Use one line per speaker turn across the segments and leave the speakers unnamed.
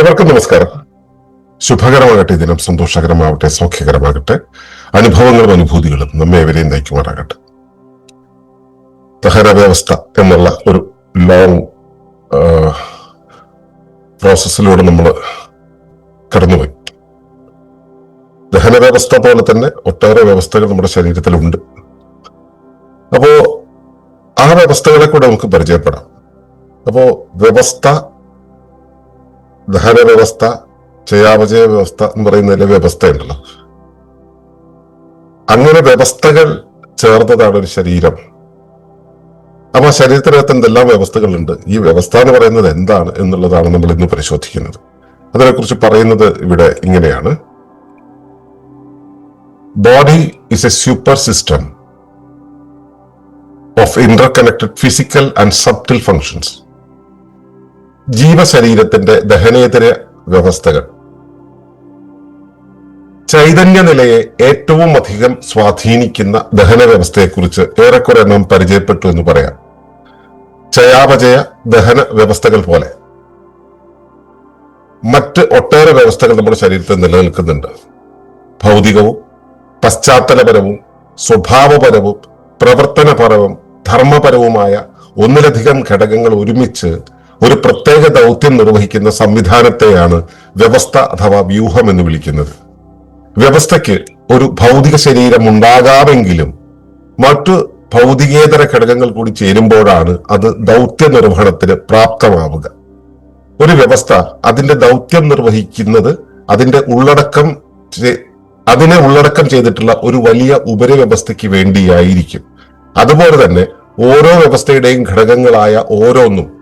ഏവർക്കും നമസ്കാരം. ശുഭകരമാകട്ടെ ദിനം സന്തോഷകരമാവട്ടെ സൗഖ്യകരമാകട്ടെ അനുഭവങ്ങളും അനുഭൂതികളും നമ്മെ എവരെയും നയിക്കുമാറാകട്ടെ. ദഹന വ്യവസ്ഥ എന്നുള്ള ഒരു ലോങ് പ്രോസസ്സിലൂടെ നമ്മൾ കടന്നുപോയി. ദഹന വ്യവസ്ഥ പോലെ തന്നെ ഒട്ടേറെ വ്യവസ്ഥകൾ നമ്മുടെ ശരീരത്തിലുണ്ട്. അപ്പോ ആ വ്യവസ്ഥകളെ കൂടെ നമുക്ക് പരിചയപ്പെടാം. അപ്പോ വ്യവസ്ഥ ദഹന വ്യവസ്ഥ ചയാപചയ വ്യവസ്ഥ എന്ന് പറയുന്നതിലെ വ്യവസ്ഥയുണ്ടല്ലോ. അങ്ങനെ വ്യവസ്ഥകൾ ചേർന്നതാണ് ഒരു ശരീരം. അപ്പൊ ആ ശരീരത്തിനകത്ത് എന്തെല്ലാം വ്യവസ്ഥകളുണ്ട്? ഈ വ്യവസ്ഥ എന്ന് പറയുന്നത് എന്താണ് എന്നുള്ളതാണ് നമ്മൾ ഇന്ന് പരിശോധിക്കുന്നത്. അതിനെക്കുറിച്ച് പറയുന്നത് ഇവിടെ ഇങ്ങനെയാണ്. Body is a super system of interconnected physical and subtle functions ജീവശരീരത്തിന്റെ ദഹനേതര വ്യവസ്ഥകൾ. ചൈതന്യ നിലയെ ഏറ്റവും അധികം സ്വാധീനിക്കുന്ന ദഹന വ്യവസ്ഥയെക്കുറിച്ച് ഏറെക്കുറെ നാം പരിചയപ്പെട്ടു എന്ന് പറയാം. ചയാപചയ ദഹന വ്യവസ്ഥകൾ പോലെ. മറ്റ് ഒട്ടേറെ വ്യവസ്ഥകൾ നമ്മുടെ ശരീരത്തിൽ നിലനിൽക്കുന്നുണ്ട്. ഭൗതികവും പശ്ചാത്തലപരവും സ്വഭാവപരവും പ്രവർത്തനപരവും ധർമ്മപരവുമായ ഒന്നിലധികം ഘടകങ്ങൾ ഒരുമിച്ച് ഒരു പ്രത്യേക ദൗത്യം നിർവഹിക്കുന്ന സംവിധാനത്തെയാണ് വ്യവസ്ഥ അഥവാ വ്യൂഹം എന്ന് വിളിക്കുന്നത്. വ്യവസ്ഥയ്ക്ക് ഒരു ഭൗതിക ശരീരം ഉണ്ടാകാമെങ്കിലും മറ്റു ഭൗതികേതര ഘടകങ്ങൾ കൂടി ചേരുമ്പോഴാണ് അത് ദൗത്യ നിർവഹണത്തിന് പ്രാപ്തമാവുക. ഒരു വ്യവസ്ഥ അതിന്റെ ദൗത്യം നിർവഹിക്കുന്നത് അതിന്റെ ഉള്ളടക്കം അതിനെ ഉള്ളടക്കം ചെയ്തിട്ടുള്ള ഒരു വലിയ ഉപരിവ്യവസ്ഥയ്ക്ക് വേണ്ടിയായിരിക്കും. അതുപോലെ തന്നെ ഓരോ വ്യവസ്ഥയുടെയും ഘടകങ്ങളായ ഓരോന്നും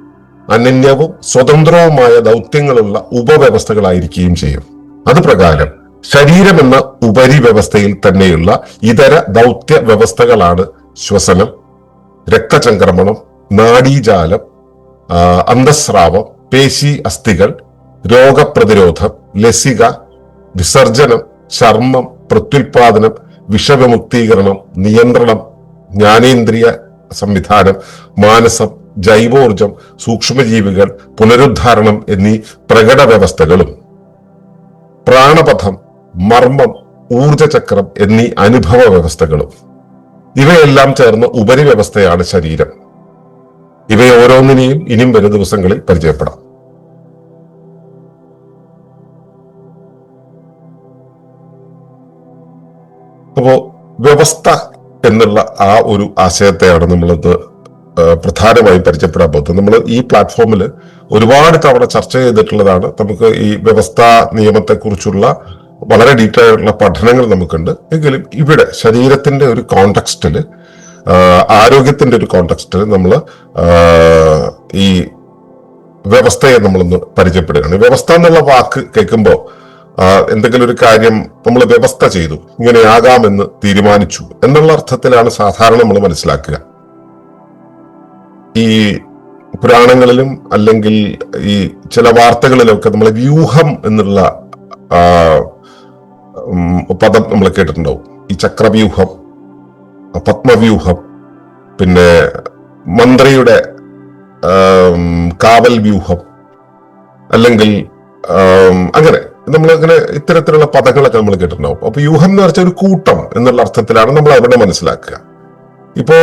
അനന്യവും സ്വതന്ത്രവുമായ ദൗത്യങ്ങളുള്ള ഉപവ്യവസ്ഥകളായിരിക്കുകയും ചെയ്യും. അത് പ്രകാരം ശരീരമെന്ന ഉപരിവ്യവസ്ഥയിൽ തന്നെയുള്ള ഇതര ദൗത്യ വ്യവസ്ഥകളാണ് ശ്വസനം രക്തചംക്രമണം നാഡീജാലം അന്തസ്രാവം പേശി അസ്ഥികൾ രോഗപ്രതിരോധം ലസിക വിസർജനം ചർമ്മം പ്രത്യുൽപാദനം വിഷവിമുക്തീകരണം നിയന്ത്രണം ജ്ഞാനേന്ദ്രിയ സംവിധാനം മാനസം ജൈവോർജം സൂക്ഷ്മജീവികൾ പുനരുദ്ധാരണം എന്നീ പ്രകട വ്യവസ്ഥകളും. പ്രാണപഥം മർമ്മം ഊർജചക്രം എന്നീ അനുഭവ വ്യവസ്ഥകളും. ഇവയെല്ലാം ചേർന്ന ഉപരിവ്യവസ്ഥയാണ് ശരീരം. ഇവയെ ഓരോന്നിനെയും ഇനിയും വരും ദിവസങ്ങളിൽ പരിചയപ്പെടാം. അപ്പോ വ്യവസ്ഥ എന്നുള്ള ആ ഒരു ആശയത്തെയാണ് നമ്മളത് പ്രധാനമായും പരിചയപ്പെടാൻ പോകുന്നത്. നമ്മൾ ഈ പ്ലാറ്റ്ഫോമിൽ ഒരുപാട് തവണ ചർച്ച ചെയ്തിട്ടുള്ളതാണ് നമുക്ക് ഈ വ്യവസ്ഥാ നിയമത്തെക്കുറിച്ചുള്ള വളരെ ഡീറ്റെയിൽ ആയിട്ടുള്ള പഠനങ്ങൾ നമുക്കുണ്ട്. എങ്കിലും ഇവിടെ ശരീരത്തിന്റെ ഒരു കോണ്ടെക്സ്റ്റിൽ ആരോഗ്യത്തിന്റെ ഒരു കോണ്ടെക്സ്റ്റിൽ നമ്മൾ ഈ വ്യവസ്ഥയെ നമ്മളൊന്ന് പരിചയപ്പെടുകയാണ്. വ്യവസ്ഥ എന്നുള്ള വാക്ക് കേൾക്കുമ്പോൾ എന്തെങ്കിലും ഒരു കാര്യം നമ്മൾ വ്യവസ്ഥ ചെയ്തു ഇങ്ങനെയാകാമെന്ന് തീരുമാനിച്ചു എന്നുള്ള അർത്ഥത്തിലാണ് സാധാരണ നമ്മൾ മനസ്സിലാക്കുക. ഈ പുരാണങ്ങളിലും അല്ലെങ്കിൽ ഈ ചില വാർത്തകളിലൊക്കെ നമ്മൾ വ്യൂഹം എന്നുള്ള പദം നമ്മൾ കേട്ടിട്ടുണ്ടാവും. ഈ ചക്രവ്യൂഹം പത്മവ്യൂഹം പിന്നെ മന്ത്രിയുടെ കാവൽ വ്യൂഹം അല്ലെങ്കിൽ അങ്ങനെ നമ്മൾ അങ്ങനെ ഇത്തരത്തിലുള്ള പദങ്ങളൊക്കെ നമ്മൾ കേട്ടിട്ടുണ്ടാവും. അപ്പൊ വ്യൂഹം എന്ന് പറഞ്ഞാൽ ഒരു കൂട്ടം എന്നുള്ള അർത്ഥത്തിലാണ് നമ്മൾ അവിടെ മനസ്സിലാക്കുക. ഇപ്പോ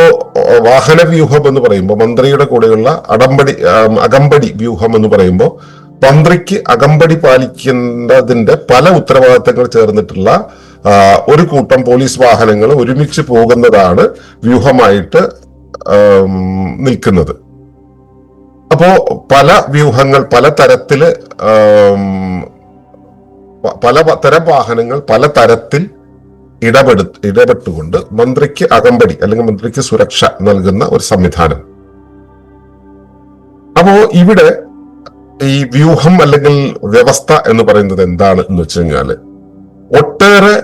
വാഹന വ്യൂഹം എന്ന് പറയുമ്പോൾ മന്ത്രിയുടെ കൂടെയുള്ള അടമ്പടി അകമ്പടി വ്യൂഹം എന്ന് പറയുമ്പോൾ മന്ത്രിക്ക് അകമ്പടി പാലിക്കേണ്ടതിന്റെ പല ഉത്തരവാദിത്തങ്ങൾ ചേർന്നിട്ടുള്ള ഒരു കൂട്ടം പോലീസ് വാഹനങ്ങൾ ഒരുമിച്ച് പോകുന്നതാണ് വ്യൂഹമായിട്ട് നിൽക്കുന്നത്. അപ്പോ പല വ്യൂഹങ്ങൾ പല തരത്തിൽ പല തരം വാഹനങ്ങൾ പല തരത്തിൽ ഇടപെടു ഇടപെട്ടുകൊണ്ട് മന്ത്രിക്ക് അകമ്പടി അല്ലെങ്കിൽ മന്ത്രിക്ക് സുരക്ഷ നൽകുന്ന ഒരു സംവിധാനം. അപ്പോ ഇവിടെ ഈ വ്യൂഹം അല്ലെങ്കിൽ വ്യവസ്ഥ എന്ന് പറയുന്നത് എന്താണ് എന്ന് വെച്ച് കഴിഞ്ഞാൽ ഒട്ടേറെ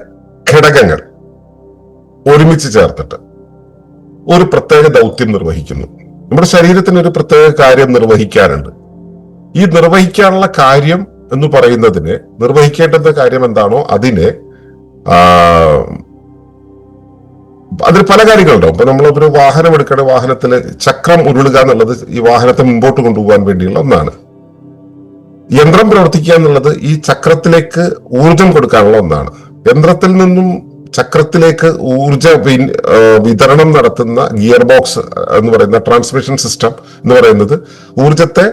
ഘടകങ്ങൾ ഒരുമിച്ച് ചേർത്തിട്ട് ഒരു പ്രത്യേക ദൗത്യം നിർവഹിക്കുന്നു. നമ്മുടെ ശരീരത്തിന് ഒരു പ്രത്യേക കാര്യം നിർവഹിക്കാനുണ്ട്. ഈ നിർവഹിക്കാനുള്ള കാര്യം എന്ന് പറയുന്നതിന് നിർവഹിക്കേണ്ടുന്ന കാര്യം എന്താണോ അതിനെ അതിൽ പല കാര്യങ്ങളുണ്ടാവും ഇപ്പൊ നമ്മൾ ഒരു വാഹനം എടുക്കേണ്ട വാഹനത്തിൽ ചക്രം ഉരുളുക എന്നുള്ളത് ഈ വാഹനത്തെ മുമ്പോട്ട് കൊണ്ടുപോകാൻ വേണ്ടിയുള്ള ഒന്നാണ്. യന്ത്രം പ്രവർത്തിക്കുക എന്നുള്ളത് ഈ ചക്രത്തിലേക്ക് ഊർജം കൊടുക്കാനുള്ള ഒന്നാണ്. യന്ത്രത്തിൽ നിന്നും ചക്രത്തിലേക്ക് ഊർജ വിതരണം നടത്തുന്ന ഗിയർ ബോക്സ് എന്ന് പറയുന്ന ട്രാൻസ്മിഷൻ സിസ്റ്റം എന്ന് പറയുന്നത് ഊർജത്തെ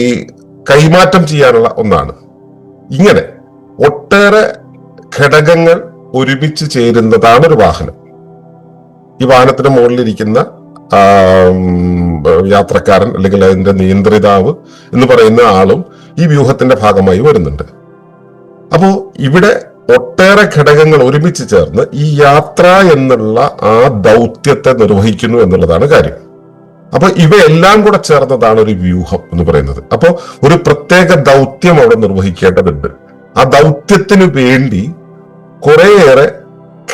ഈ കൈമാറ്റം ചെയ്യാനുള്ള ഒന്നാണ്. ഇങ്ങനെ ഒട്ടേറെ ഘടകങ്ങൾ ഒരുമിച്ച് ചേരുന്നതാണ് ഒരു വാഹനം. ഈ വാഹനത്തിന് മുകളിലിരിക്കുന്ന യാത്രക്കാരൻ അല്ലെങ്കിൽ അതിന്റെ നിയന്ത്രിതാവ് എന്ന് പറയുന്ന ആളും ഈ വ്യൂഹത്തിന്റെ ഭാഗമായി വരുന്നുണ്ട്. അപ്പോ ഇവിടെ ഒട്ടേറെ ഘടകങ്ങൾ ഒരുമിച്ച് ചേർന്ന് ഈ യാത്ര എന്നുള്ള ആ ദൗത്യത്തെ നിർവഹിക്കുന്നു എന്നുള്ളതാണ് കാര്യം. അപ്പൊ ഇവയെല്ലാം കൂടെ ചേർന്നതാണ് ഒരു വ്യൂഹം എന്ന് പറയുന്നത്. അപ്പോ ഒരു പ്രത്യേക ദൗത്യം അവിടെ നിർവഹിക്കേണ്ടതുണ്ട്. ആ ദൗത്യത്തിന് വേണ്ടി കുറേയേറെ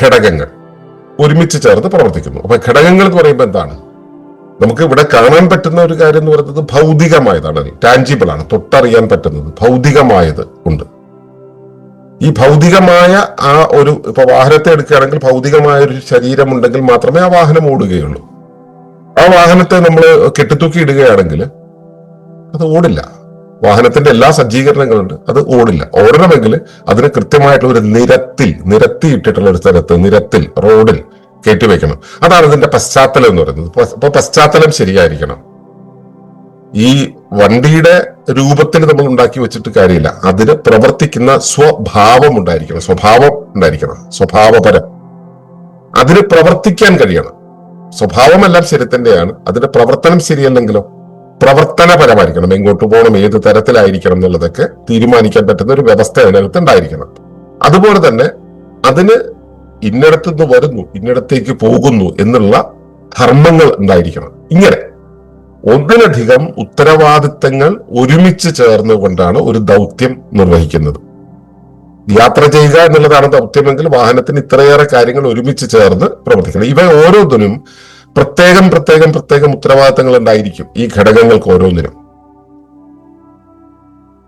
ഘടകങ്ങൾ ഒരുമിച്ച് ചേർത്ത് പ്രവർത്തിക്കുന്നു. അപ്പൊ ഘടകങ്ങൾ എന്ന് പറയുമ്പോൾ എന്താണ്? നമുക്ക് ഇവിടെ കാണാൻ പറ്റുന്ന ഒരു കാര്യം എന്ന് പറയുന്നത് ഭൗതികമായതാണ്. ടാഞ്ചിബിൾ ആണ്. തൊട്ടറിയാൻ പറ്റുന്നത് ഭൗതികമായത് ഉണ്ട് ഈ ഭൗതികമായ ആ ഒരു ഇപ്പൊ വാഹനത്തെ എടുക്കുകയാണെങ്കിൽ ഭൗതികമായ ഒരു ശരീരം ഉണ്ടെങ്കിൽ മാത്രമേ ആ വാഹനം ഓടുകയുള്ളൂ. ആ വാഹനത്തെ നമ്മൾ കെട്ടിത്തൂക്കി ഇടുകയാണെങ്കിൽ അത് ഓടില്ല. വാഹനത്തിന്റെ എല്ലാ സജ്ജീകരണങ്ങളുണ്ട്. അത് ഓടില്ല. ഓടണമെങ്കിൽ അതിന് കൃത്യമായിട്ടുള്ള ഒരു നിരത്തിൽ നിരത്തിയിട്ടിട്ടുള്ള ഒരു സ്ഥലത്ത് നിരത്തിൽ റോഡിൽ കയറ്റിവെക്കണം അതാണ് ഇതിന്റെ പശ്ചാത്തലം എന്ന് പറയുന്നത്. അപ്പൊ പശ്ചാത്തലം ശരിയായിരിക്കണം. ഈ വണ്ടിയുടെ രൂപത്തിൽ നമ്മൾ ഉണ്ടാക്കി വെച്ചിട്ട് കാര്യമില്ല. അതിന് പ്രവർത്തിക്കുന്ന സ്വഭാവം ഉണ്ടായിരിക്കണം. സ്വഭാവം ഉണ്ടായിരിക്കണം. സ്വഭാവപരം. അതിന് പ്രവർത്തിക്കാൻ കഴിയണം. സ്വഭാവമെല്ലാം ശരി തന്നെയാണ്. അതിന്റെ പ്രവർത്തനം ശരിയല്ലെങ്കിലോ? പ്രവർത്തനപരമായിരിക്കണം. എങ്ങോട്ട് പോകണം ഏത് തരത്തിലായിരിക്കണം എന്നുള്ളതൊക്കെ തീരുമാനിക്കാൻ പറ്റുന്ന ഒരു വ്യവസ്ഥ അതിനകത്ത് ഉണ്ടായിരിക്കണം. അതുപോലെ തന്നെ അതിന് ഇന്നിടത്തുനിന്ന് വരുന്നു ഇന്നിടത്തേക്ക് പോകുന്നു എന്നുള്ള ധർമ്മങ്ങൾ ഉണ്ടായിരിക്കണം. ഇങ്ങനെ ഒന്നിലധികം ഉത്തരവാദിത്തങ്ങൾ ഒരുമിച്ച് ചേർന്നുകൊണ്ടാണ് ഒരു ദൗത്യം നിർവഹിക്കുന്നത്. യാത്ര ചെയ്യുക എന്നുള്ളതാണ് ദൗത്യമെങ്കിൽ വാഹനത്തിന് ഇത്രയേറെ കാര്യങ്ങൾ ഒരുമിച്ച് ചേർന്ന് പ്രവർത്തിക്കണം. ഇവ ഓരോന്നിനും പ്രത്യേകം പ്രത്യേകം പ്രത്യേകം ഉത്തരവാദിത്തങ്ങൾ ഉണ്ടായിരിക്കും ഈ ഘടകങ്ങൾക്ക് ഓരോന്നിനും.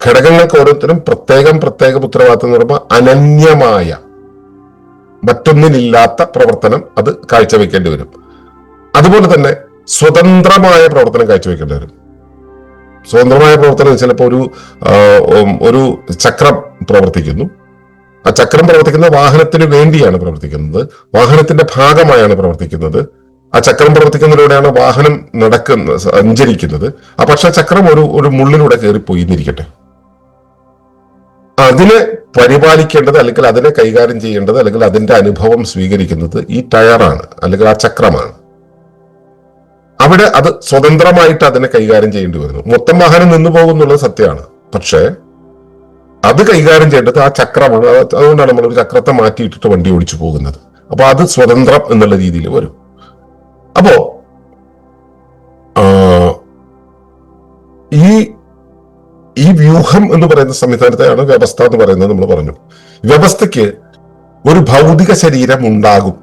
ഘടകങ്ങൾക്ക് ഓരോരുത്തരും പ്രത്യേകം പ്രത്യേകം ഉത്തരവാദിത്തം എന്ന് പറയുമ്പോൾ അനന്യമായ മറ്റൊന്നിനില്ലാത്ത പ്രവർത്തനം അത് കാഴ്ചവെക്കേണ്ടി വരും. അതുപോലെ തന്നെ സ്വതന്ത്രമായ പ്രവർത്തനം കാഴ്ചവെക്കേണ്ടി വരും. സ്വതന്ത്രമായ പ്രവർത്തനം ചിലപ്പോൾ ഒരു ഒരു ചക്രം പ്രവർത്തിക്കുന്നു. ആ ചക്രം പ്രവർത്തിക്കുന്ന വാഹനത്തിന് വേണ്ടിയാണ് പ്രവർത്തിക്കുന്നത്. വാഹനത്തിന്റെ ഭാഗമായാണ് പ്രവർത്തിക്കുന്നത്. ആ ചക്രം പ്രവർത്തിക്കുന്നതിലൂടെയാണ് വാഹനം നടക്കുന്നത് സഞ്ചരിക്കുന്നത്. ആ പക്ഷെ ചക്രം ഒരു ഒരു മുള്ളിലൂടെ കയറിപ്പോയി എന്നിരിക്കട്ടെ അതിനെ പരിപാലിക്കേണ്ടത് അല്ലെങ്കിൽ അതിനെ കൈകാര്യം ചെയ്യേണ്ടത് അല്ലെങ്കിൽ അതിന്റെ അനുഭവം സ്വീകരിക്കുന്നത് ഈ ടയറാണ് അല്ലെങ്കിൽ ആ ചക്രമാണ്. അവിടെ അത് സ്വതന്ത്രമായിട്ട് അതിനെ കൈകാര്യം ചെയ്യേണ്ടി വരുന്നു. മൊത്തം വാഹനം നിന്നു പോകുന്നുള്ളത് സത്യമാണ്. പക്ഷേ അത് കൈകാര്യം ചെയ്യേണ്ടത് ആ ചക്രമാണ്. അതുകൊണ്ടാണ് നമ്മൾ ഒരു ചക്രത്തെ മാറ്റിയിട്ടിട്ട് വണ്ടി ഓടിച്ചു പോകുന്നത്. അപ്പൊ അത് സ്വതന്ത്രം എന്നുള്ള രീതിയിൽ വരും. അപ്പോ ഈ ഈ വ്യൂഹം എന്ന് പറയുന്ന സംവിധാനത്തെയാണ് വ്യവസ്ഥ എന്ന് പറയുന്നത് നമ്മൾ പറഞ്ഞു. വ്യവസ്ഥയ്ക്ക് ഒരു ഭൗതിക ശരീരം ഉണ്ടാകും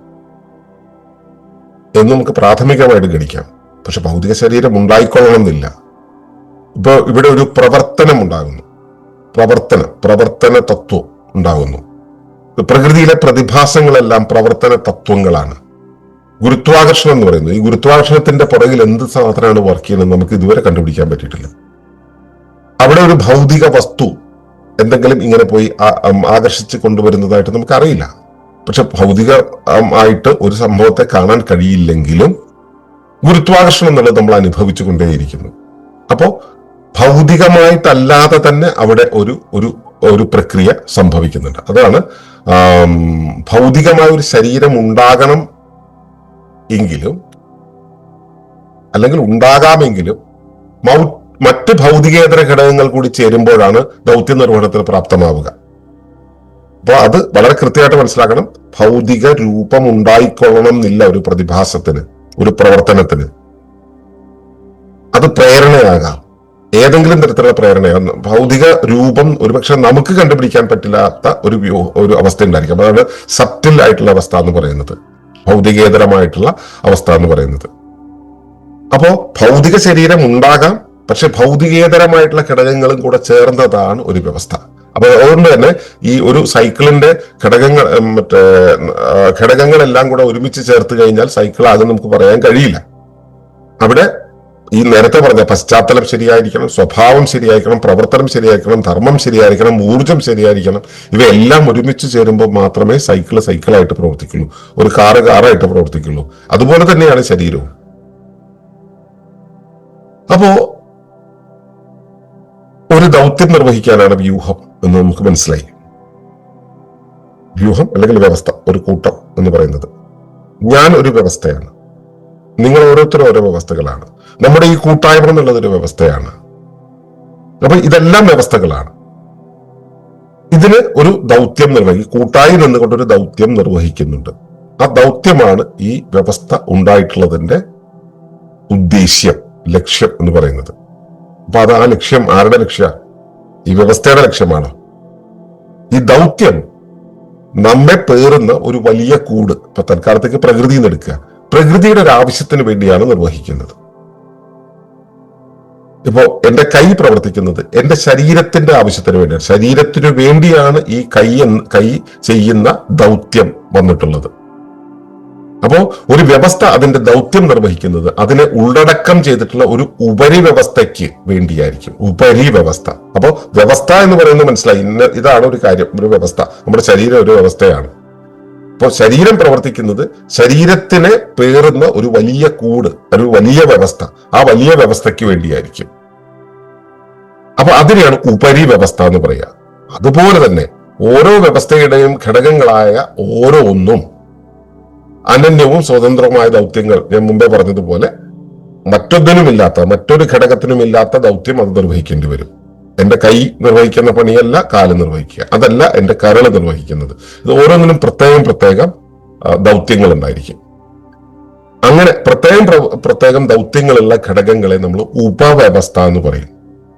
എന്ന് നമുക്ക് പ്രാഥമികമായിട്ട് ഗണിക്കാം. പക്ഷെ ഭൗതിക ശരീരം ഉണ്ടായിക്കൊള്ളണം എന്നില്ല ഇപ്പൊ ഇവിടെ ഒരു പ്രവർത്തനം ഉണ്ടാകുന്നു. പ്രവർത്തനം പ്രവർത്തന തത്വം ഉണ്ടാകുന്നു. പ്രകൃതിയിലെ പ്രതിഭാസങ്ങളെല്ലാം പ്രവർത്തന തത്വങ്ങളാണ്. ഗുരുത്വാകർഷണം എന്ന് പറയുന്നത്. ഈ ഗുരുത്വാകർഷണത്തിന്റെ പുറകിൽ എന്ത് സാധനമാണ് വർക്ക് ചെയ്യുന്നത് നമുക്ക് ഇതുവരെ കണ്ടുപിടിക്കാൻ പറ്റിയിട്ടില്ല. അവിടെ ഒരു ഭൗതിക വസ്തു എന്തെങ്കിലും ഇങ്ങനെ പോയി ആകർഷിച്ച് കൊണ്ടുവരുന്നതായിട്ട് നമുക്ക് അറിയില്ല പക്ഷെ ഭൗതിക ആയിട്ട് ഒരു സംഭവത്തെ കാണാൻ കഴിയില്ലെങ്കിലും ഗുരുത്വാകർഷണം എന്നുള്ളത് നമ്മൾ അനുഭവിച്ചു കൊണ്ടേയിരിക്കുന്നു. അപ്പോ ഭൗതികമായിട്ടല്ലാതെ തന്നെ അവിടെ ഒരു ഒരു ഒരു പ്രക്രിയ സംഭവിക്കുന്നുണ്ട്. അതാണ് ഭൗതികമായ ഒരു ശരീരം ഉണ്ടാകണം എങ്കിലും അല്ലെങ്കിൽ ഉണ്ടാകാമെങ്കിലും മറ്റ് ഭൗതികേതര ഘടകങ്ങൾ കൂടി ചേരുമ്പോഴാണ് ദൗത്യ നിർവഹണത്തിന് പ്രാപ്തമാവുക. അപ്പോൾ അത് വളരെ കൃത്യമായിട്ട് മനസ്സിലാക്കണം. ഭൗതിക രൂപം ഉണ്ടായിക്കൊള്ളണം എന്നില്ല ഒരു പ്രതിഭാസത്തിന് ഒരു പ്രവർത്തനത്തിന്. അത് പ്രേരണയാകാം. ഏതെങ്കിലും തരത്തിലുള്ള പ്രേരണയാണ്. ഭൗതിക രൂപം ഒരുപക്ഷെ നമുക്ക് കണ്ടുപിടിക്കാൻ പറ്റില്ലാത്ത ഒരു ഒരു അവസ്ഥ ഉണ്ടായിരിക്കും. അതാണ് സബ്റ്റിൽ ആയിട്ടുള്ള അവസ്ഥ എന്ന് പറയുന്നത്. ഭൗതികേതരമായിട്ടുള്ള അവസ്ഥ എന്ന് പറയുന്നത്. അപ്പോ ഭൗതിക ശരീരം ഉണ്ടാകാം പക്ഷെ ഭൗതികേതരമായിട്ടുള്ള ഘടകങ്ങളും കൂടെ ചേർന്നതാണ് ഒരു വ്യവസ്ഥ. അപ്പൊ അതുകൊണ്ട് തന്നെ ഈ ഒരു സൈക്കിളിന്റെ ഘടകങ്ങൾ മറ്റേ ഘടകങ്ങളെല്ലാം കൂടെ ഒരുമിച്ച് ചേർത്ത് കഴിഞ്ഞാൽ സൈക്കിൾ ആകും നമുക്ക് പറയാൻ കഴിയില്ല. അവിടെ ഈ നേരത്തെ പറഞ്ഞ പശ്ചാത്തലം ശരിയായിരിക്കണം സ്വഭാവം ശരിയായിരിക്കണം പ്രവർത്തനം ശരിയായിരിക്കണം ധർമ്മം ശരിയായിരിക്കണം ഊർജം ശരിയായിരിക്കണം ഇവയെല്ലാം ഒരുമിച്ച് ചേരുമ്പോൾ മാത്രമേ സൈക്കിൾ സൈക്കിളായിട്ട് പ്രവർത്തിക്കുള്ളൂ. ഒരു കാറ് കാറായിട്ട് പ്രവർത്തിക്കുള്ളൂ. അതുപോലെ തന്നെയാണ് ശരീരവും. അപ്പോ ഒരു ദൗത്യം നിർവഹിക്കാനാണ് വ്യൂഹം എന്ന് നമുക്ക് മനസ്സിലായി. വ്യൂഹം അല്ലെങ്കിൽ വ്യവസ്ഥ ഒരു കൂട്ടം എന്ന് പറയുന്നത്. ഞാൻ ഒരു വ്യവസ്ഥയാണ്. നിങ്ങൾ ഓരോരുത്തരും ഓരോ വ്യവസ്ഥകളാണ്. നമ്മുടെ ഈ കൂട്ടായ്മ എന്നുള്ളത് ഒരു വ്യവസ്ഥയാണ്. അപ്പൊ ഇതെല്ലാം വ്യവസ്ഥകളാണ്. ഇതിന് ഒരു ദൗത്യം നിർവഹിക്കും കൂട്ടായി നിന്നുകൊണ്ട് ഒരു ദൗത്യം നിർവഹിക്കുന്നുണ്ട്. ആ ദൗത്യമാണ് ഈ വ്യവസ്ഥ ഉണ്ടായിട്ടുള്ളതിന്റെ ഉദ്ദേശ്യം ലക്ഷ്യം എന്ന് പറയുന്നത്. അപ്പൊ അത് ആ ലക്ഷ്യം ആരുടെ ലക്ഷ്യ? ഈ വ്യവസ്ഥയുടെ ലക്ഷ്യമാണോ? ഈ ദൗത്യം നമ്മെ പേറുന്ന ഒരു വലിയ കൂട് ഇപ്പൊ തൽക്കാലത്തേക്ക് പ്രകൃതിയിൽ നിന്ന് എടുക്കുക. പ്രകൃതിയുടെ ഒരു ആവശ്യത്തിന് വേണ്ടിയാണ് നിർവഹിക്കുന്നത്. ഇപ്പോ എന്റെ കൈ പ്രവർത്തിക്കുന്നത് എന്റെ ശരീരത്തിന്റെ ആവശ്യത്തിന് വേണ്ടിയാണ്. ശരീരത്തിനു വേണ്ടിയാണ് ഈ കൈ കൈ ചെയ്യുന്ന ദൗത്യം വന്നിട്ടുള്ളത്. അപ്പോൾ ഒരു വ്യവസ്ഥ അതിന്റെ ദൗത്യം നിർവഹിക്കുന്നത് അതിനെ ഉള്ളടക്കം ചെയ്തിട്ടുള്ള ഒരു ഉപരി വ്യവസ്ഥയ്ക്ക് വേണ്ടിയായിരിക്കും. ഉപരി വ്യവസ്ഥ അപ്പോ വ്യവസ്ഥ എന്ന് പറയുന്നത് മനസ്സിലായി. ഇന്ന ഇതാണ് ഒരു കാര്യം. ഒരു വ്യവസ്ഥ. നമ്മുടെ ശരീരം ഒരു വ്യവസ്ഥയാണ്. അപ്പോൾ ശരീരം പ്രവർത്തിക്കുന്നത് ശരീരത്തിനെ പേറുന്ന ഒരു വലിയ കൂട് ഒരു വലിയ വ്യവസ്ഥ. ആ വലിയ വ്യവസ്ഥയ്ക്ക് വേണ്ടിയായിരിക്കും. അപ്പൊ അതിനെയാണ് ഉപരി വ്യവസ്ഥ എന്ന് പറയുക അതുപോലെ തന്നെ ഓരോ വ്യവസ്ഥയുടെയും ഘടകങ്ങളായ ഓരോ ഒന്നും അനന്യവും സ്വതന്ത്രവുമായ ദൗത്യങ്ങൾ ഞാൻ മുമ്പേ പറഞ്ഞതുപോലെ മറ്റൊന്നിനുമില്ലാത്ത മറ്റൊരു ഘടകത്തിനുമില്ലാത്ത ദൗത്യം അത് നിർവഹിക്കേണ്ടി വരും. എന്റെ കൈ നിർവഹിക്കുന്ന പണിയല്ല കാൽ നിർവഹിക്കുക. അതല്ല എന്റെ കരൾ നിർവഹിക്കുന്നത്. ഇത് ഓരോന്നിനും പ്രത്യേകം പ്രത്യേകം ദൗത്യങ്ങൾ ഉണ്ടായിരിക്കും. അങ്ങനെ പ്രത്യേകം പ്രത്യേകം ദൗത്യങ്ങളുള്ള ഘടകങ്ങളെ നമ്മൾ ഉപവ്യവസ്ഥ എന്ന് പറയും.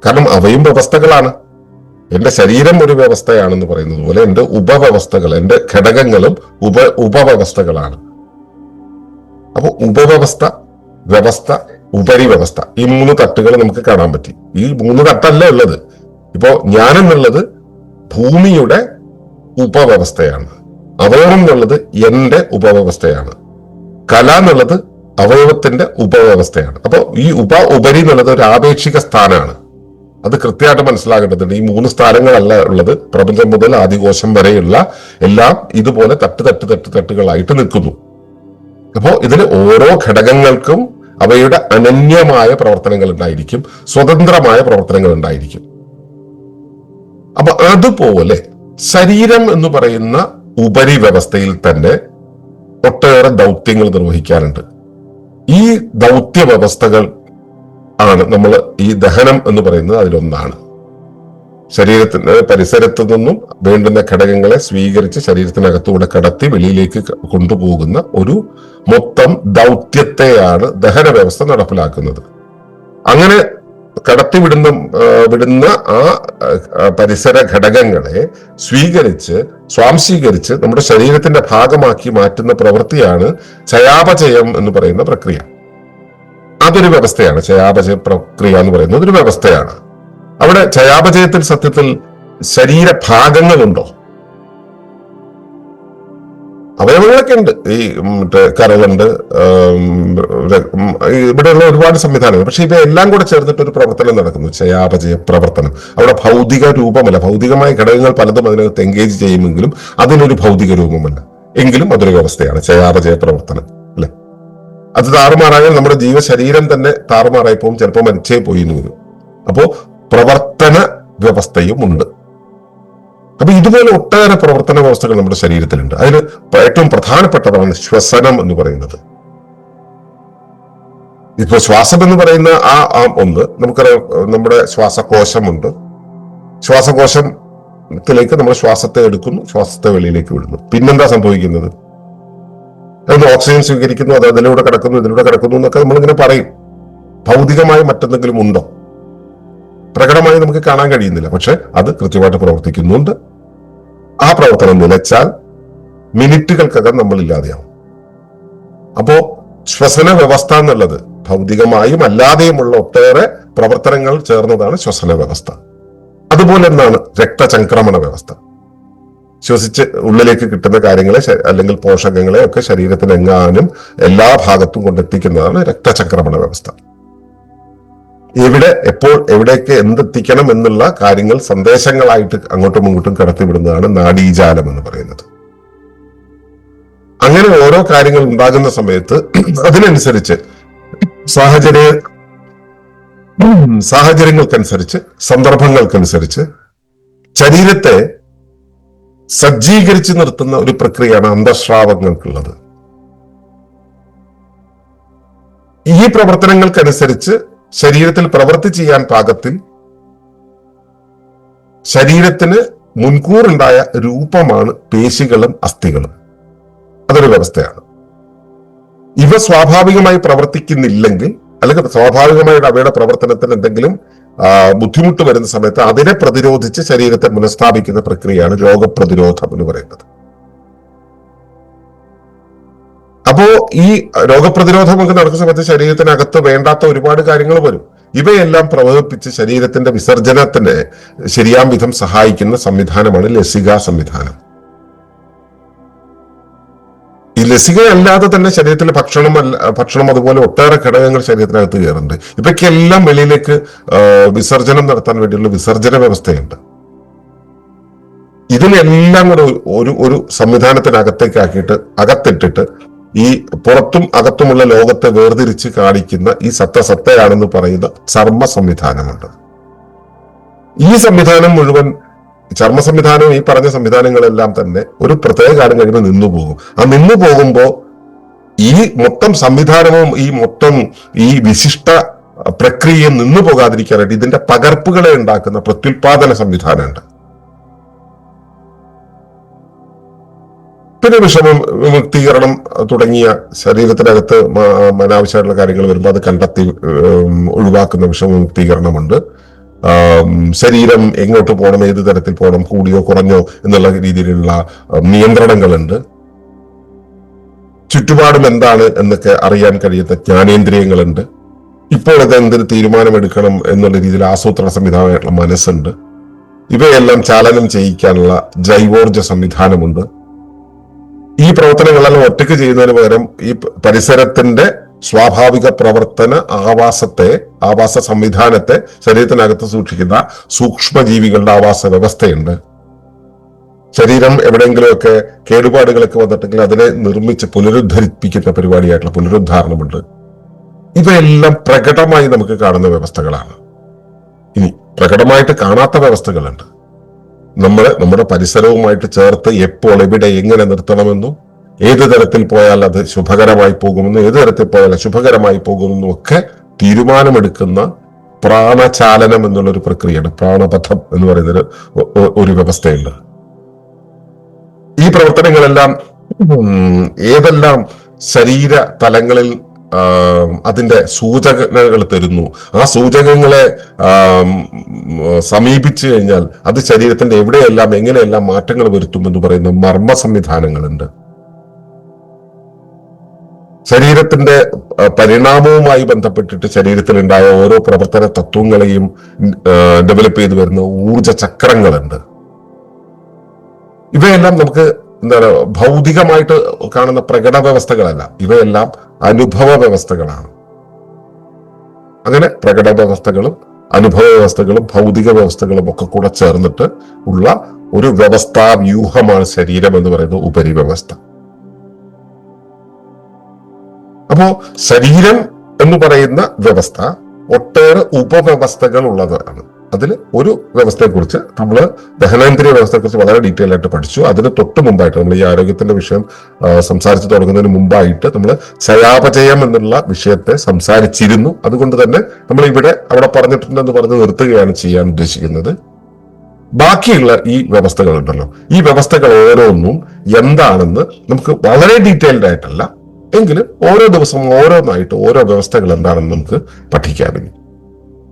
കാരണം അവയും വ്യവസ്ഥകളാണ്. എന്റെ ശരീരം ഒരു വ്യവസ്ഥയാണെന്ന് പറയുന്നത് പോലെ എന്റെ ഉപവ്യവസ്ഥകൾ എന്റെ ഘടകങ്ങളും ഉപ ഉപവ്യവസ്ഥകളാണ്. അപ്പൊ ഉപവ്യവസ്ഥ വ്യവസ്ഥ ഉപരിവ്യവസ്ഥ ഈ മൂന്ന് തട്ടുകൾ നമുക്ക് കാണാൻ പറ്റി. ഈ മൂന്ന് തട്ടല്ല ഉള്ളത്. ഇപ്പോ എന്നുള്ളത് ഭൂമിയുടെ ഉപവ്യവസ്ഥയാണ്. അവയവം എന്നുള്ളത് എന്റെ ഉപവ്യവസ്ഥയാണ്. കല എന്നുള്ളത് അവയവത്തിന്റെ ഉപവ്യവസ്ഥയാണ്. അപ്പോൾ ഈ ഉപ ഉപരി എന്നുള്ളത് ഒരു ആപേക്ഷിക സ്ഥാനമാണ്. അത് കൃത്യമായിട്ട് മനസ്സിലാക്കേണ്ടതുണ്ട്. ഈ മൂന്ന് സ്ഥാനങ്ങളല്ല ഉള്ളത്. പ്രപഞ്ചം മുതൽ ആദികോശം വരെയുള്ള എല്ലാം ഇതുപോലെ തട്ട് തട്ട് തട്ട് തട്ടുകളായിട്ട് നിൽക്കുന്നു. അപ്പോൾ ഇതിന് ഓരോ ഘടകങ്ങൾക്കും അവയുടെ അനന്യമായ പ്രവർത്തനങ്ങൾ ഉണ്ടായിരിക്കും. സ്വതന്ത്രമായ പ്രവർത്തനങ്ങൾ ഉണ്ടായിരിക്കും. അപ്പൊ അതുപോലെ ശരീരം എന്ന് പറയുന്ന ഉപരി വ്യവസ്ഥയിൽ തന്നെ ഒട്ടേറെ ദൗത്യങ്ങൾ നിർവഹിക്കാറുണ്ട്. ഈ ദൗത്യ വ്യവസ്ഥകൾ ആണ് നമ്മൾ ഈ ദഹനം എന്ന് പറയുന്നത് അതിലൊന്നാണ്. ശരീരത്തിന്റെ പരിസരത്തു നിന്നും വേണ്ടുന്ന ഘടകങ്ങളെ സ്വീകരിച്ച് ശരീരത്തിനകത്തൂടെ കടത്തി വെളിയിലേക്ക് കൊണ്ടുപോകുന്ന ഒരു മൊത്തം ദൗത്യത്തെയാണ് ദഹന വ്യവസ്ഥ നടപ്പിലാക്കുന്നത്. അങ്ങനെ കടത്തി വിടുന്ന വിടുന്ന ആ പരിസര ഘടകങ്ങളെ സ്വീകരിച്ച് സ്വാംശീകരിച്ച് നമ്മുടെ ശരീരത്തിന്റെ ഭാഗമാക്കി മാറ്റുന്ന പ്രവൃത്തിയാണ് ചയാപചയം എന്ന് പറയുന്ന പ്രക്രിയ. അതൊരു വ്യവസ്ഥയാണ്. ചയാപചയ പ്രക്രിയ എന്ന് പറയുന്നത് ഒരു വ്യവസ്ഥയാണ്. അവിടെ ചയാപചയത്തിൽ സത്യത്തിൽ ശരീരഭാഗങ്ങളുണ്ടോ? അവയവങ്ങളൊക്കെ ഉണ്ട്. ഈ മറ്റേ കരളുണ്ട് ഇവിടെയുള്ള ഒരുപാട് സംവിധാനങ്ങൾ. പക്ഷെ ഇവയെല്ലാം കൂടെ ചേർന്നിട്ട് ഒരു പ്രവർത്തനം നടക്കുന്നു. ചയാപചയ പ്രവർത്തനം. അവിടെ ഭൗതിക രൂപമല്ല. ഭൗതികമായ ഘടകങ്ങൾ പലതും അതിനകത്ത് എൻഗേജ് ചെയ്യുമെങ്കിലും അതിനൊരു ഭൗതിക രൂപമല്ല. എങ്കിലും അതൊരു വ്യവസ്ഥയാണ്. ചയാപചയ പ്രവർത്തനം. അല്ലെ? അത് താറുമാറായാൽ നമ്മുടെ ജീവശരീരം തന്നെ താറുമാറായി പോകും ചിലപ്പോൾ മരിച്ചേ പോയി എന്ന് വരും. അപ്പോ പ്രവർത്തന വ്യവസ്ഥയും ഉണ്ട്. അപ്പൊ ഇതുപോലെ ഒട്ടേറെ പ്രവർത്തന വ്യവസ്ഥകൾ നമ്മുടെ ശരീരത്തിലുണ്ട്. അതിൽ ഏറ്റവും പ്രധാനപ്പെട്ടതാണ് ശ്വസനം എന്ന് പറയുന്നത്. ഇപ്പൊ ശ്വാസം എന്ന് പറയുന്ന ആ ഒന്ന് നമുക്കറിയാം നമ്മുടെ ശ്വാസകോശമുണ്ട്. ശ്വാസകോശത്തിലേക്ക് നമ്മൾ ശ്വാസത്തെ എടുക്കുന്നു ശ്വാസത്തെ വെളിയിലേക്ക് വിടുന്നു. പിന്നെന്താ സംഭവിക്കുന്നത്? അതിന് ഓക്സിജൻ സ്വീകരിക്കുന്നു അത് അതിലൂടെ കിടക്കുന്നു ഇതിലൂടെ കിടക്കുന്നു എന്നൊക്കെ നമ്മളിങ്ങനെ പറയും. ഭൗതികമായി മറ്റെന്തെങ്കിലും ഉണ്ടോ? പ്രകടമായി നമുക്ക് കാണാൻ കഴിയുന്നില്ല. പക്ഷെ അത് കൃത്യമായിട്ട് പ്രവർത്തിക്കുന്നുണ്ട്. ആ പ്രവർത്തനം നിലച്ചാൽ മിനിറ്റുകൾക്കകം നമ്മൾ ഇല്ലാതെയാവും. അപ്പോ ശ്വസന വ്യവസ്ഥ എന്നുള്ളത് ഭൗതികമായും അല്ലാതെയുമുള്ള ഒട്ടേറെ പ്രവർത്തനങ്ങൾ ചേർന്നതാണ് ശ്വസന വ്യവസ്ഥ. അതുപോലെ എന്താണ് രക്തചംക്രമണ വ്യവസ്ഥ. ശ്വസിച്ച് ഉള്ളിലേക്ക് കിട്ടുന്ന കാര്യങ്ങളെ അല്ലെങ്കിൽ പോഷകങ്ങളെ ഒക്കെ ശരീരത്തിനെങ്ങാനും എല്ലാ ഭാഗത്തും കൊണ്ടെത്തിക്കുന്നതാണ് രക്തചംക്രമണ വ്യവസ്ഥ. എവിടെ എപ്പോൾ എവിടേക്ക് എന്തെത്തിക്കണം എന്നുള്ള കാര്യങ്ങൾ സന്ദേശങ്ങളായിട്ട് അങ്ങോട്ടും ഇങ്ങോട്ടും കടത്തിവിടുന്നതാണ് നാഡീജാലം എന്ന് പറയുന്നത്. അങ്ങനെ ഓരോ കാര്യങ്ങൾ ഉണ്ടാകുന്ന സമയത്ത് അതിനനുസരിച്ച് സാഹചര്യ സാഹചര്യങ്ങൾക്കനുസരിച്ച് സന്ദർഭങ്ങൾക്കനുസരിച്ച് ശരീരത്തെ സജ്ജീകരിച്ചു നിർത്തുന്ന ഒരു പ്രക്രിയയാണ് അന്തസ്രാവങ്ങൾക്കുള്ളത് ഈ പ്രവർത്തനങ്ങൾക്കനുസരിച്ച് ശരീരത്തിൽ പ്രവൃത്തി ചെയ്യാൻ പാകത്തിൽ ശരീരത്തിന് മുൻകൂറുണ്ടായ രൂപമാണ് പേശികളും അസ്ഥികളും. അതൊരു വ്യവസ്ഥയാണ്. ഇവ സ്വാഭാവികമായി പ്രവർത്തിക്കുന്നില്ലെങ്കിൽ അല്ലെങ്കിൽ സ്വാഭാവികമായിട്ട് അവയുടെ പ്രവർത്തനത്തിന് എന്തെങ്കിലും ബുദ്ധിമുട്ട് വരുന്ന സമയത്ത് അതിനെ പ്രതിരോധിച്ച് ശരീരത്തെ പുനഃസ്ഥാപിക്കുന്ന പ്രക്രിയയാണ് രോഗപ്രതിരോധം എന്ന് പറയുന്നത്. അപ്പോ ഈ രോഗപ്രതിരോധമൊക്കെ നടക്കുന്ന സമയത്ത് ശരീരത്തിനകത്ത് വേണ്ടാത്ത ഒരുപാട് കാര്യങ്ങൾ വരും. ഇവയെല്ലാം പ്രവർത്തിപ്പിച്ച് ശരീരത്തിന്റെ വിസർജനത്തിന് ശരിയാം വിധം സഹായിക്കുന്ന സംവിധാനമാണ് ലസിക സംവിധാനം. ഈ ലസിക അല്ലാതെ തന്നെ ശരീരത്തിൽ ഭക്ഷണം ഭക്ഷണം അതുപോലെ ഒട്ടേറെ ഘടകങ്ങൾ ശരീരത്തിനകത്ത് കയറുന്നുണ്ട്. ഇവയ്ക്കെല്ലാം വെളിയിലേക്ക് വിസർജനം നടത്താൻ വേണ്ടിയുള്ള വിസർജന വ്യവസ്ഥയുണ്ട്. ഇതിനെല്ലാം കൂടെ ഒരു ഒരു സംവിധാനത്തിനകത്തേക്ക് ആക്കിയിട്ട് അകത്തിട്ടിട്ട് ഈ പുറത്തും അകത്തുമുള്ള ലോകത്തെ വേർതിരിച്ച് കാണിക്കുന്ന ഈ സത്ത സത്തയാണെന്ന് പറയുന്ന ചർമ്മ സംവിധാനമുണ്ട് ഈ സംവിധാനം മുഴുവൻ ചർമ്മ സംവിധാനം ഈ പറഞ്ഞ സംവിധാനങ്ങളെല്ലാം തന്നെ ഒരു പ്രത്യേക കാലം കഴിയുമ്പോൾ നിന്നു പോകും. ആ നിന്നു പോകുമ്പോൾ ഈ മൊത്തം സംവിധാനവും ഈ മൊത്തം ഈ വിശിഷ്ട പ്രക്രിയയും നിന്നു പോകാതിരിക്കാനായിട്ട് ഇതിന്റെ പകർപ്പുകളെ ഉണ്ടാക്കുന്ന പ്രത്യുൽപാദന സംവിധാനമുണ്ട്. പിന്നെ വിഷമം വിമുക്തീകരണം തുടങ്ങിയ ശരീരത്തിനകത്ത് അനാവശ്യമായിട്ടുള്ള കാര്യങ്ങൾ വരുമ്പോൾ അത് കണ്ടെത്തി ഒഴിവാക്കുന്ന വിഷമമുക്തീകരണമുണ്ട് ശരീരം എങ്ങോട്ട് പോകണം ഏത് തരത്തിൽ പോകണം കൂടിയോ കുറഞ്ഞോ എന്നുള്ള രീതിയിലുള്ള നിയന്ത്രണങ്ങളുണ്ട്. ചുറ്റുപാടും എന്താണ് എന്നൊക്കെ അറിയാൻ കഴിയുന്ന ജ്ഞാനേന്ദ്രിയങ്ങളുണ്ട്. ഇപ്പോൾ എന്തൊരു തീരുമാനമെടുക്കണം എന്നുള്ള രീതിയിൽ ആസൂത്രണ സംവിധാനമായിട്ടുള്ള മനസ്സുണ്ട്. ഇവയെല്ലാം ചാലനം ചെയ്യിക്കാനുള്ള ജൈവോർജ സംവിധാനമുണ്ട്. ഈ പ്രവർത്തനങ്ങളെല്ലാം ഒറ്റയ്ക്ക് ചെയ്യുന്നതിന് പകരം ഈ പരിസരത്തിന്റെ സ്വാഭാവിക പ്രവർത്തന ആവാസത്തെ ആവാസ സംവിധാനത്തെ ശരീരത്തിനകത്ത് സൂക്ഷിക്കുന്ന സൂക്ഷ്മജീവികളുടെ ആവാസ വ്യവസ്ഥയുണ്ട്. ശരീരം എവിടെയെങ്കിലുമൊക്കെ കേടുപാടുകളൊക്കെ വന്നിട്ടെങ്കിൽ അതിനെ നിർമ്മിച്ച് പുനരുദ്ധരിപ്പിക്കുന്ന പരിപാടിയായിട്ടുള്ള പുനരുദ്ധാരണമുണ്ട്. ഇവയെല്ലാം പ്രകടമായി നമുക്ക് കാണുന്ന വ്യവസ്ഥകളാണ്. ഇനി പ്രകടമായിട്ട് കാണാത്ത വ്യവസ്ഥകളുണ്ട്. നമ്മൾ നമ്മുടെ പരിസരവുമായിട്ട് ചേർത്ത് എപ്പോൾ എവിടെ എങ്ങനെ നിർത്തണമെന്നും ഏത് തരത്തിൽ പോയാൽ അത് ശുഭകരമായി പോകുമെന്നും ഏത് തരത്തിൽ പോയാൽ അശുഭകരമായി പോകുമെന്നും ഒക്കെ തീരുമാനമെടുക്കുന്ന പ്രാണചാലനം എന്നുള്ളൊരു പ്രക്രിയയാണ് പ്രാണപഥം എന്ന് പറയുന്നൊരു ഒരു വ്യവസ്ഥയുണ്ട്. ഈ പ്രവർത്തനങ്ങളെല്ലാം ഏതെല്ലാം ശരീര തലങ്ങളിൽ അതിന്റെ സൂചകങ്ങൾ തരുന്നു. ആ സൂചകങ്ങളെ സമീപിച്ചു കഴിഞ്ഞാൽ അത് ശരീരത്തിന്റെ എവിടെയെല്ലാം എങ്ങനെയെല്ലാം മാറ്റങ്ങൾ വരുത്തും എന്ന് പറയുന്ന മർമ്മ സംവിധാനങ്ങളുണ്ട് ശരീരത്തിന്റെ പരിണാമവുമായി ബന്ധപ്പെട്ടിട്ട് ശരീരത്തിലുണ്ടായ ഓരോ പ്രവർത്തന തത്വങ്ങളെയും ഡെവലപ്പ് ചെയ്തു വരുന്ന ഊർജ ചക്രങ്ങളുണ്ട്. ഇവയെല്ലാം നമുക്ക് എന്താണ് ഭൗതികമായിട്ട് കാണുന്ന പ്രകട വ്യവസ്ഥകളല്ല. ഇവയെല്ലാം അനുഭവ വ്യവസ്ഥകളാണ് അങ്ങനെ പ്രകട വ്യവസ്ഥകളും അനുഭവ വ്യവസ്ഥകളും ഭൗതിക വ്യവസ്ഥകളും ഒക്കെ കൂടെ ചേർന്നിട്ട് ഉള്ള ഒരു വ്യവസ്ഥാ വ്യൂഹമാണ് ശരീരം എന്ന് പറയുന്ന ഉപരി വ്യവസ്ഥ അപ്പോ ശരീരം എന്ന് പറയുന്ന വ്യവസ്ഥ ഒട്ടേറെ ഉപവ്യവസ്ഥകൾ ഉള്ളതാണ് അതിൽ ഒരു വ്യവസ്ഥയെക്കുറിച്ച് നമ്മൾ ദഹനേന്ദ്രിയ വ്യവസ്ഥയെക്കുറിച്ച് വളരെ ഡീറ്റെയിൽ ആയിട്ട് പഠിച്ചു. അതിന് തൊട്ട് മുമ്പായിട്ട് നമ്മൾ ഈ ആരോഗ്യത്തിന്റെ വിഷയം സംസാരിച്ചു തുടങ്ങുന്നതിന് മുമ്പായിട്ട് നമ്മൾ ചയാപചയം എന്നുള്ള വിഷയത്തെ സംസാരിച്ചിരുന്നു. അതുകൊണ്ട് തന്നെ നമ്മൾ ഇവിടെ അവിടെ പറഞ്ഞിട്ടുണ്ടെന്ന് പറഞ്ഞ് നിർത്തുകയാണ് ചെയ്യാൻ ഉദ്ദേശിക്കുന്നത്. ബാക്കിയുള്ള ഈ വ്യവസ്ഥകളുണ്ടല്ലോ ഈ വ്യവസ്ഥകൾ ഓരോന്നും എന്താണെന്ന് നമുക്ക് വളരെ ഡീറ്റെയിൽഡ് ആയിട്ടല്ല. എങ്കിലും ഓരോ ദിവസവും ഓരോന്നായിട്ട് ഓരോ വ്യവസ്ഥകൾ എന്താണെന്ന് നമുക്ക് പഠിക്കാം ഇനി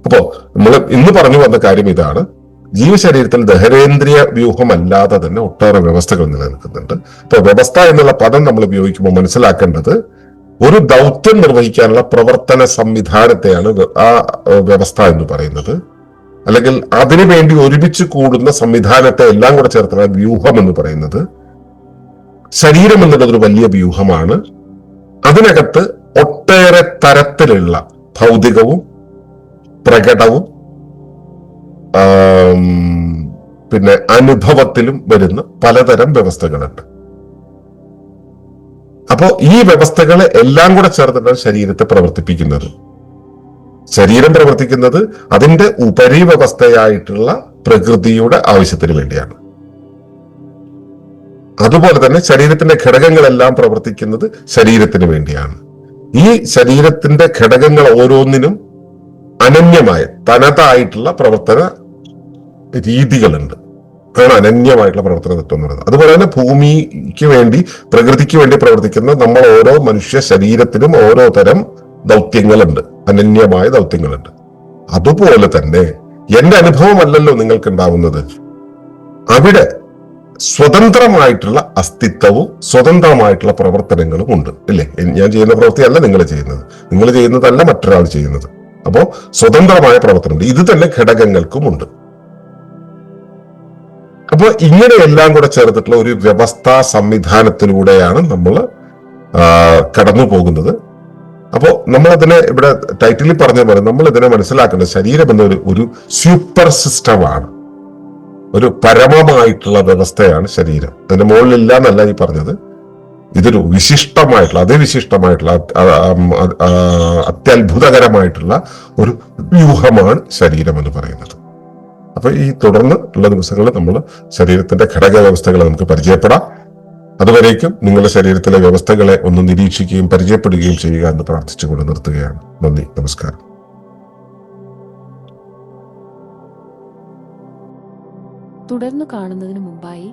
അപ്പോ നമ്മൾ ഇന്ന് പറഞ്ഞു വന്ന കാര്യം ഇതാണ്. ജീവശരീരത്തിൽ ദഹനേന്ദ്രിയ വ്യൂഹമല്ലാതെ തന്നെ ഒട്ടേറെ വ്യവസ്ഥകൾ നിലനിൽക്കുന്നുണ്ട്. അപ്പൊ വ്യവസ്ഥ എന്നുള്ള പദം നമ്മൾ ഉപയോഗിക്കുമ്പോൾ മനസ്സിലാക്കേണ്ടത് ഒരു ദൗത്യം നിർവഹിക്കാനുള്ള പ്രവർത്തന സംവിധാനത്തെയാണ് ആ വ്യവസ്ഥ എന്ന് പറയുന്നത്. അല്ലെങ്കിൽ അതിനു വേണ്ടി ഒരുമിച്ച് കൂടുന്ന സംവിധാനത്തെ എല്ലാം കൂടെ ചേർത്താണ് വ്യൂഹം എന്ന് പറയുന്നത് ശരീരം എന്നുള്ളത് ഒരു വലിയ വ്യൂഹമാണ്. അതിനകത്ത് ഒട്ടേറെ തരത്തിലുള്ള ഭൗതികവും പ്രകടവും പിന്നെ അനുഭവത്തിലും വരുന്ന പലതരം വ്യവസ്ഥകളുണ്ട്. അപ്പോ ഈ വ്യവസ്ഥകളെ എല്ലാം കൂടെ ചേർന്നിട്ടാണ് ശരീരത്തെ പ്രവർത്തിപ്പിക്കുന്നത്. ശരീരം പ്രവർത്തിക്കുന്നത് അതിന്റെ ഉപരി വ്യവസ്ഥയായിട്ടുള്ള പ്രകൃതിയുടെ ആവശ്യത്തിന് വേണ്ടിയാണ്. അതുപോലെ തന്നെ ശരീരത്തിന്റെ ഘടകങ്ങളെല്ലാം പ്രവർത്തിക്കുന്നത് ശരീരത്തിന് വേണ്ടിയാണ്. ഈ ശരീരത്തിന്റെ ഘടകങ്ങൾ ഓരോന്നിനും അനന്യമായ തനതായിട്ടുള്ള പ്രവർത്തന രീതികളുണ്ട്. അതാണ് അനന്യമായിട്ടുള്ള പ്രവർത്തന തത്വം എന്ന് പറയുന്നത്. അതുപോലെ തന്നെ ഭൂമിക്ക് വേണ്ടി പ്രകൃതിക്ക് വേണ്ടി പ്രവർത്തിക്കുന്ന നമ്മൾ ഓരോ മനുഷ്യ ശരീരത്തിനും ഓരോ തരം ദൗത്യങ്ങളുണ്ട്. അനന്യമായ ദൗത്യങ്ങളുണ്ട്. അതുപോലെ തന്നെ എന്റെ അനുഭവമല്ലല്ലോ നിങ്ങൾക്ക് ഉണ്ടാവുന്നത് അവിടെ സ്വതന്ത്രമായിട്ടുള്ള അസ്തിത്വവും സ്വതന്ത്രമായിട്ടുള്ള പ്രവർത്തനങ്ങളും ഉണ്ട്. ഇല്ലേ? ഞാൻ ചെയ്യുന്ന പ്രവൃത്തിയല്ല നിങ്ങൾ ചെയ്യുന്നത്. നിങ്ങൾ ചെയ്യുന്നതല്ല മറ്റൊരാൾ ചെയ്യുന്നത്. അപ്പോ സ്വതന്ത്രമായ പ്രവർത്തനമുണ്ട്. ഇത് തന്നെ ഘടകങ്ങൾക്കും ഉണ്ട് അപ്പൊ ഇങ്ങനെയെല്ലാം കൂടെ ചേർത്തിട്ടുള്ള ഒരു വ്യവസ്ഥാ സംവിധാനത്തിലൂടെയാണ് നമ്മൾ കടന്നു പോകുന്നത് നമ്മൾ അതിനെ ഇവിടെ ടൈറ്റിലിൽ പറഞ്ഞ പോലെ നമ്മൾ ഇതിനെ മനസ്സിലാക്കേണ്ടത് ശരീരം എന്ന ഒരു സൂപ്പർ സിസ്റ്റമാണ്. ഒരു പരമമായിട്ടുള്ള വ്യവസ്ഥയാണ് ശരീരം. അതിന്റെ മുകളിലില്ല എന്നല്ല ഈ പറഞ്ഞത്. ഇതൊരു വിശിഷ്ടമായിട്ടുള്ള അതിവിശിഷ്ടമായിട്ടുള്ള അത്യത്ഭുതകരമായിട്ടുള്ള ഒരു വ്യൂഹമാണ് ശരീരം എന്ന് പറയുന്നത്. അപ്പൊ ഈ തുടർന്ന് ഉള്ള ദിവസങ്ങളിൽ നമ്മൾ ശരീരത്തിന്റെ ഘടക വ്യവസ്ഥകളെ നമുക്ക് പരിചയപ്പെടാം. അതുവരേക്കും നിങ്ങളുടെ ശരീരത്തിലെ വ്യവസ്ഥകളെ ഒന്ന് നിരീക്ഷിക്കുകയും പരിചയപ്പെടുകയും ചെയ്യുക എന്ന് പ്രാർത്ഥിച്ചുകൊണ്ട് നിർത്തുകയാണ്. നന്ദി നമസ്കാരം.
തുടർന്ന് കാണുന്നതിന് മുമ്പായി